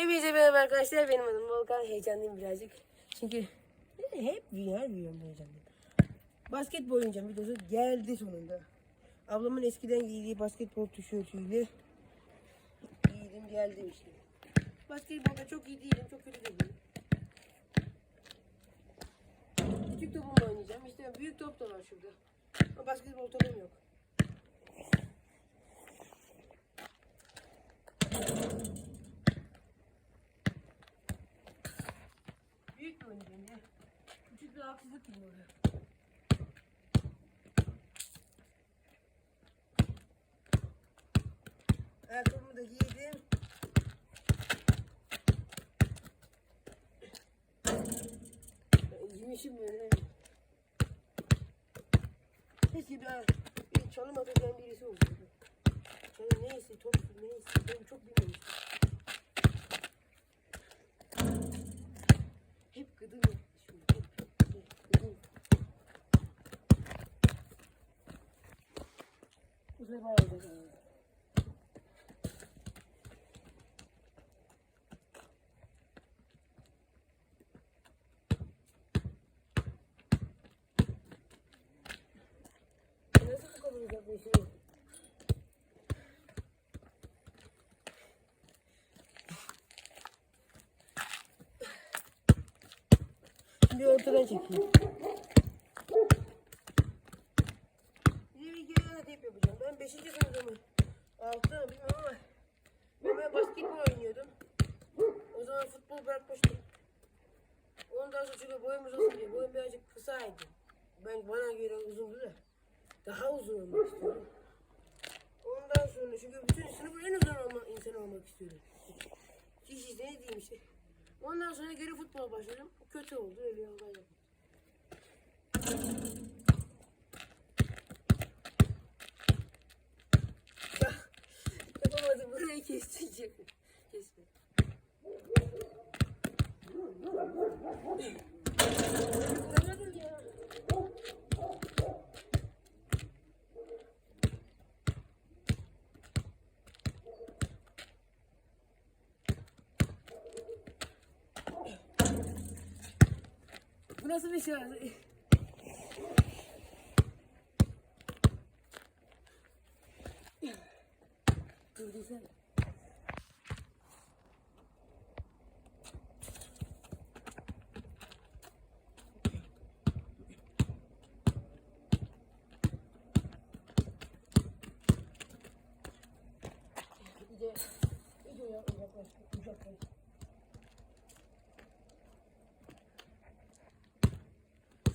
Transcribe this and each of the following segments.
Hepinize merhaba arkadaşlar. Benim adım Volkan. Heyecanlıyım birazcık. Çünkü hep her videomda heyecanlıyım. Basketbol oynayacağım videosu geldi sonunda. Ablamın eskiden giydiği basketbol tişörtüyle giydim geldim işte. Basketbolda çok iyi değilim, çok kötü de değilim. Küçük topumla oynayacağım. İşte büyük top da var şurada. Ama basketbol topum yok. Oynayacağım ya. Küçük bir haksızlık gibi oluyor. Ayakkabımı da giydim. Giymişim böyle. Keşke bir, bir çalım atacağım birisi olsaydı. Çalım neyse, top neyse, ben çok bilmiyorum. Hep gıdım yapmış. Hep, hep, hep gıdım. Bu sefer olacak. yani. Nasıl bu kadar uzak bir ortadan çekeyim. Bir kere yana tep yapacağım. Ben 5. sınıfta mı? 6 mı bilmiyorum ama ben, basketbol oynuyordum. O zaman futbol bırakmıştım. Ondan sonra çünkü boyum diye. Boyum birazcık kısaydı. Ben bana göre uzundu da. Daha uzun istiyorum. Ondan sonra çünkü bütün sınıfın en uzun olma, insan olmak istiyorum. Kişi ne diyeyim işte. Ondan sonra geri futbol başladım. Kötü oldu öyle yoldan yaptım. Ya, Yapamadım burayı keseceğim. Kesme. 那是没是小孩子？土地。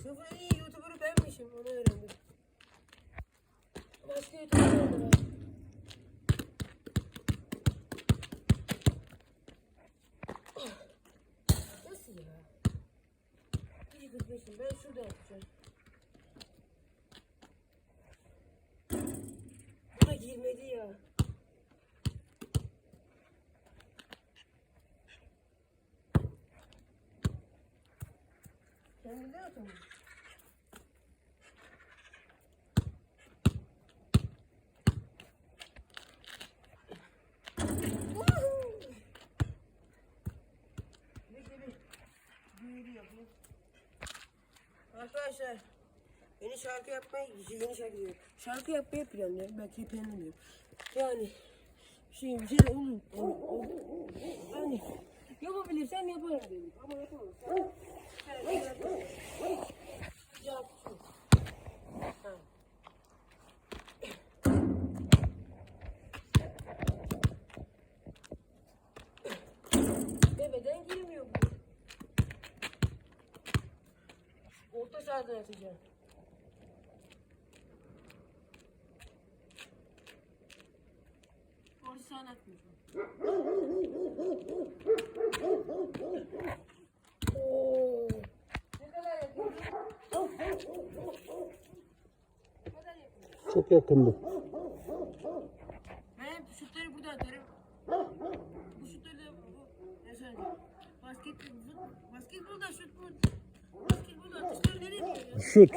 Sınıfın en iyi YouTuber'ı benmişim, onu öğrendim. Başka YouTuber oldu Nasıl ya? İyi kızmışım, ben şurada yapacağım. Buna girmedi ya. Kendinde oturmuş. Arkadaşlar yeni şarkı yapmaya yeni şarkı diyorum. Şarkı yapmayı planlıyorum. Belki planlamıyorum. Yani şey bir şey de olur. Yani yapabilirsem yaparım dedim. Ama yapamazsam. Atacağım. Orta sahada atmayacağım. Oo. Ne kadar yapıyorsun? Çok yakındı. Ben şutları burada atarım. Bu şutları da bu ne söyleyeyim? Basketbol, basketbolda şut bu. Şut.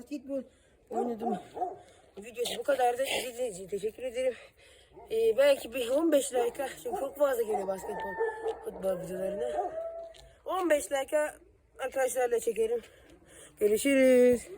Basketbol oynadım. Videosu bu kadardı. İzlediğiniz için teşekkür ederim. Ee, belki bir 15 like çünkü çok fazla geliyor basketbol futbol videolarına. 15 like arkadaşlarla çekerim. Görüşürüz.